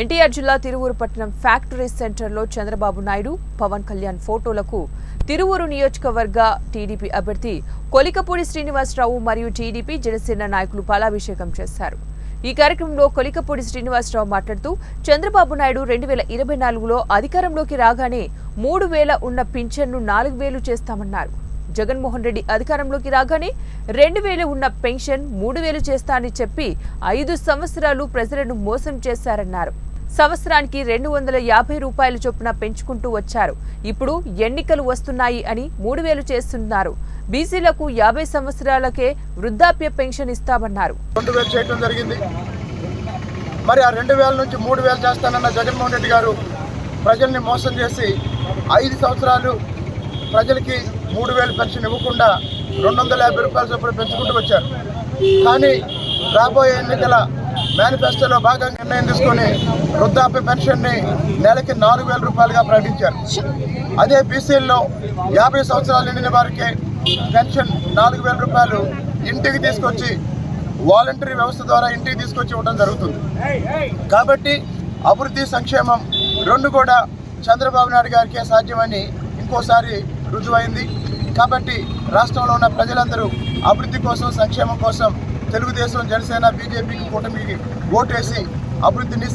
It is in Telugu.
ఎన్టీఆర్ జిల్లా తిరువూరు పట్టణం ఫ్యాక్టరీ సెంటర్లో చంద్రబాబు నాయుడు పవన్ కళ్యాణ్ ఫోటోలకు తిరువూరు నియోజకవర్గ టీడీపీ అభ్యర్థి కొలికపూడి శ్రీనివాసరావు మరియు టీడీపీ జనసేన నాయకులు పాలాభిషేకం చేశారు. ఈ కార్యక్రమంలో కొలికపూడి శ్రీనివాసరావు మాట్లాడుతూ చంద్రబాబు నాయుడు రెండు వేల ఇరవై నాలుగులో అధికారంలోకి రాగానే మూడు వేల ఉన్న పింఛన్ను నాలుగు వేలు చేస్తామన్నారు. జగన్మోహన్ రెడ్డి అధికారంలోకి రాగానే రెండు వేలు ఉన్న పెన్షన్ మూడు వేలు చేస్తా అని చెప్పి ఐదు సంవత్సరాలు ప్రజలను మోసం చేశారన్నారు. సంవత్సరానికి రెండు వందల యాభై రూపాయల చొప్పున పెంచుకుంటూ వచ్చారు. ఇప్పుడు ఎన్నికలు వస్తున్నాయి అని మూడు వేలు చేస్తున్నారు. బీసీలకు యాభై సంవత్సరాలకే వృద్ధాప్య పెన్షన్ ఇస్తామన్నారు. రెండు మరి ఆ రెండు వేల నుంచి మూడు వేలు చేస్తానన్న జగన్మోహన్ రెడ్డి గారు ప్రజల్ని మోసం చేసి ఐదు సంవత్సరాలు ప్రజలకి మూడు వేలు పెన్షన్ ఇవ్వకుండా రెండు వందల యాభై రూపాయల చొప్పున పెంచుకుంటూ వచ్చారు. కానీ రాబోయే ఎన్నికల మేనిఫెస్టోలో భాగంగా నిర్ణయం తీసుకొని వృద్ధాప్య పెన్షన్ని నెలకి నాలుగు వేల రూపాయలుగా ప్రకటించారు. అదే బీసీల్లో యాభై సంవత్సరాలు నిండిన వారికి పెన్షన్ నాలుగు వేల రూపాయలు ఇంటికి తీసుకొచ్చి వాలంటరీ వ్యవస్థ ద్వారా ఇంటికి తీసుకొచ్చి ఇవ్వడం జరుగుతుంది. కాబట్టి అభివృద్ధి సంక్షేమం రెండు కూడా చంద్రబాబు నాయుడు గారికే సాధ్యమని ఇంకోసారి రుజువైంది. కాబట్టి రాష్ట్రంలో ఉన్న ప్రజలందరూ అభివృద్ధి కోసం సంక్షేమం కోసం తెలుగుదేశం జనసేన బీజేపీకి కూటమికి ఓటేసి అభివృద్ధిని